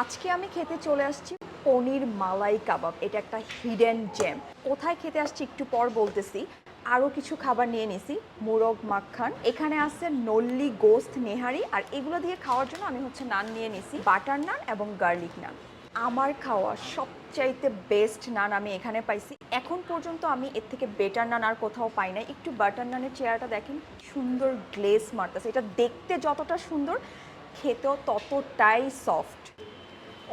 আজকে আমি খেতে চলে আসছি পনির মালাই কাবাব। এটা একটা হিডেন জ্যাম কোথায় খেতে আসছি একটু পর বলতেছি। আরও কিছু খাবার নিয়ে নিছি। মোরগ মাখান। এখানে আছে নল্লি, গোস্ত, নেহারি। আর এগুলো দিয়ে খাওয়ার জন্য আমি হচ্ছে নান নিয়ে নিছি। বাটার নান এবং গার্লিক নান। আমার খাওয়া সবচাইতে বেস্ট নান আমি এখানে পাইছি। এখন পর্যন্ত আমি এর থেকে বেটার নান আর কোথাও পাই না একটু বাটার নানের চেয়ারটা দেখেন, সুন্দর গ্লেস মারতেছে। এটা দেখতে যতটা সুন্দর, খেতেও ততটাই সফট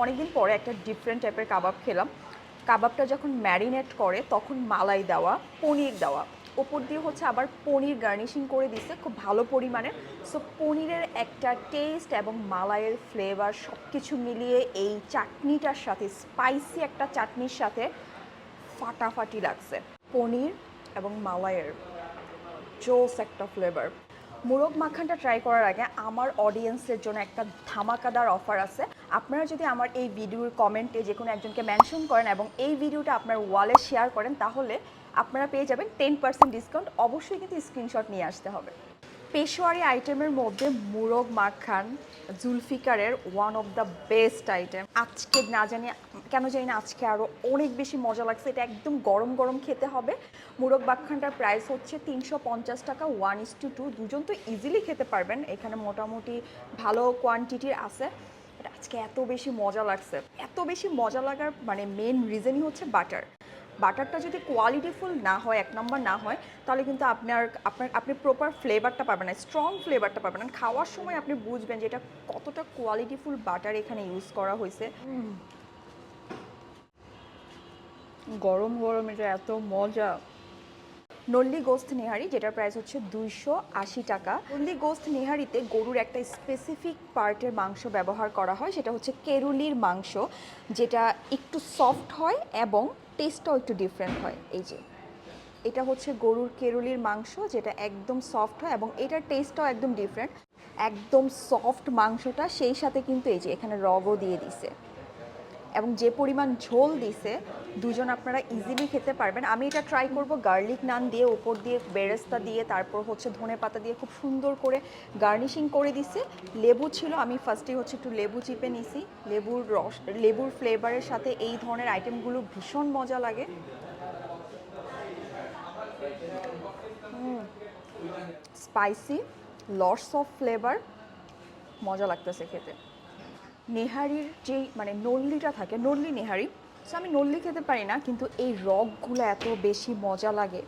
অনেকদিন পরে একটা ডিফারেন্ট টাইপের কাবাব খেলাম। কাবাবটা যখন ম্যারিনেট করে, তখন মালাই দেওয়া, পনির দেওয়া। ওপর দিয়ে হচ্ছে আবার পনির গার্নিশিং করে দিচ্ছে খুব ভালো পরিমাণে। সো পনিরের একটা টেস্ট এবং মালাইয়ের ফ্লেভার সব কিছু মিলিয়ে এই চাটনিটার সাথে স্পাইসি একটা চাটনির সাথে ফাটাফাটি লাগছে। পনির এবং মালাইয়ের জোস একটা ফ্লেভার মোরগ মাখানটা ট্রাই করার আগে আমার অডিয়েন্সের জন্য একটা ধামাকাদার অফার আছে। আপনারা যদি আমার এই ভিডিওর কমেন্টে যে কোনো একজনকে মেনশন করেন এবং এই ভিডিওটা আপনার ওয়ালে শেয়ার করেন, তাহলে আপনারা পেয়ে যাবেন টেন পার্সেন্ট ডিসকাউন্ট অবশ্যই কিন্তু স্ক্রিনশট নিয়ে আসতে হবে। পেশোয়ারি আইটেমের মধ্যে মুরগ makhan জুলফিকারের one of the best item আজকে না জানি, কেন জানি না আজকে আরও অনেক বেশি মজা লাগছে। এটা একদম গরম গরম খেতে হবে। মুরগ মাখানটার প্রাইস হচ্ছে তিনশো পঞ্চাশ টাকা ওয়ান ইস টু টু দুজন তো ইজিলি খেতে পারবেন। এখানে মোটামুটি ভালো কোয়ান্টিটির আছে। আজকে এত বেশি মজা লাগছে। এত বেশি মজা লাগার মানে মেন রিজনই হচ্ছে বাটার বাটারটা যদি কোয়ালিটিফুল না হয়, এক নম্বর না হয়, তাহলে কিন্তু আপনার আপনার, আপনি প্রপার ফ্লেভারটা পাবেন না স্ট্রং ফ্লেভারটা পাবেন না। খাওয়ার সময় আপনি বুঝবেন যে এটা কতটা কোয়ালিটিফুল বাটার এখানে ইউজ করা হয়েছে। গরম গরম, এটা এত মজা। নল্লি গোস্ত নেহারি, যেটার প্রাইস হচ্ছে দুইশো আশি টাকা। নল্লি গোস্ত নেহারিতে গরুর একটা স্পেসিফিক পার্টের মাংস ব্যবহার করা হয়, সেটা হচ্ছে কেরুলির মাংস, যেটা একটু সফট হয় এবং টেস্টটাও একটু ডিফারেন্ট হয়। এই যে, এটা হচ্ছে গরুর কেরুলির মাংস, যেটা একদম সফট হয় এবং এটার টেস্টটাও একদম ডিফারেন্ট একদম সফট মাংসটা, সেই সাথে কিন্তু এই যে, এখানে রগও দিয়ে দিছে। এবং যে পরিমাণ ঝোল দিছে, দুজন আপনারা ইজিলি খেতে পারবেন। আমি এটা ট্রাই করব গার্লিক নান দিয়ে, উপর দিয়ে বেরেস্তা দিয়ে, তারপর হচ্ছে ধনে পাতা দিয়ে খুব সুন্দর করে গার্নিশিং করে দিছে। লেবু ছিল, আমি ফার্স্টে হচ্ছে একটু লেবু চিপে নিছি। লেবুর রস, লেবুর ফ্লেভারের সাথে এই ধরনের আইটেমগুলো ভীষণ মজা লাগে। স্পাইসি লটস অফ ফ্লেভার মজা লাগতেছে খেতে। নেহারির যেই মানে নল্লিটা থাকে, নল্লি নেহারি। সো আমি নল্লি খেতে পারি না, কিন্তু এই রকগুলো এত বেশি মজা লাগে।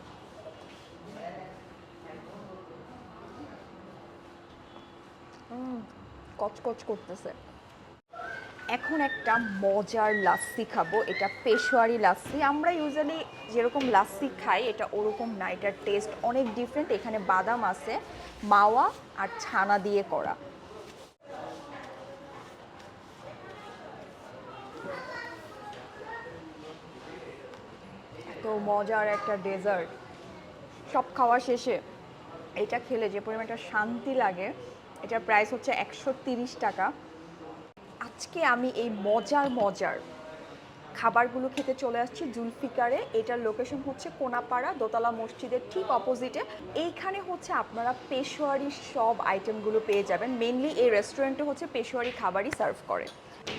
কচকচ করতেছে। এখন একটা মজার লাস্সি খাব, এটা পেশোয়ারি লাস্সি আমরা ইউজুয়ালি যেরকম লাস্সি খাই, এটা ওরকম না, এটার টেস্ট অনেক ডিফারেন্ট এখানে বাদাম আছে, মাওয়া আর ছানা দিয়ে করা। মজার একটা ডেজার্ট। সব খাওয়া শেষে এটা খেলে যে পরিমাণটা শান্তি লাগে, এটার প্রাইস হচ্ছে একশো টাকা। আজকে আমি এই মজার মজার খাবারগুলো খেতে চলে আসছি জুলফিকারে। এটার লোকেশন হচ্ছে কোনাপাড়া, দোতলা মসজিদের ঠিক অপোজিটে এইখানে হচ্ছে আপনারা পেশোয়ারি সব আইটেমগুলো পেয়ে যাবেন। মেনলি এই রেস্টুরেন্টে হচ্ছে পেশোয়ারি খাবারই সার্ভ করে।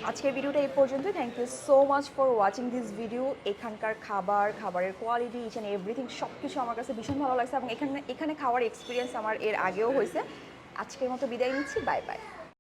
আজকের ভিডিওটা এই পর্যন্ত thank you so much for watching this video এখানকার খাবার, খাবারের কোয়ালিটি ইচ অ্যান্ড এভরিথিং সব কিছু আমার কাছে ভীষণ ভালো লাগছে এবং এখানে এখানে খাওয়ার এক্সপিরিয়েন্স আমার এর আগেও হয়েছে। আজকের মতো বিদায় নিচ্ছি। Bye bye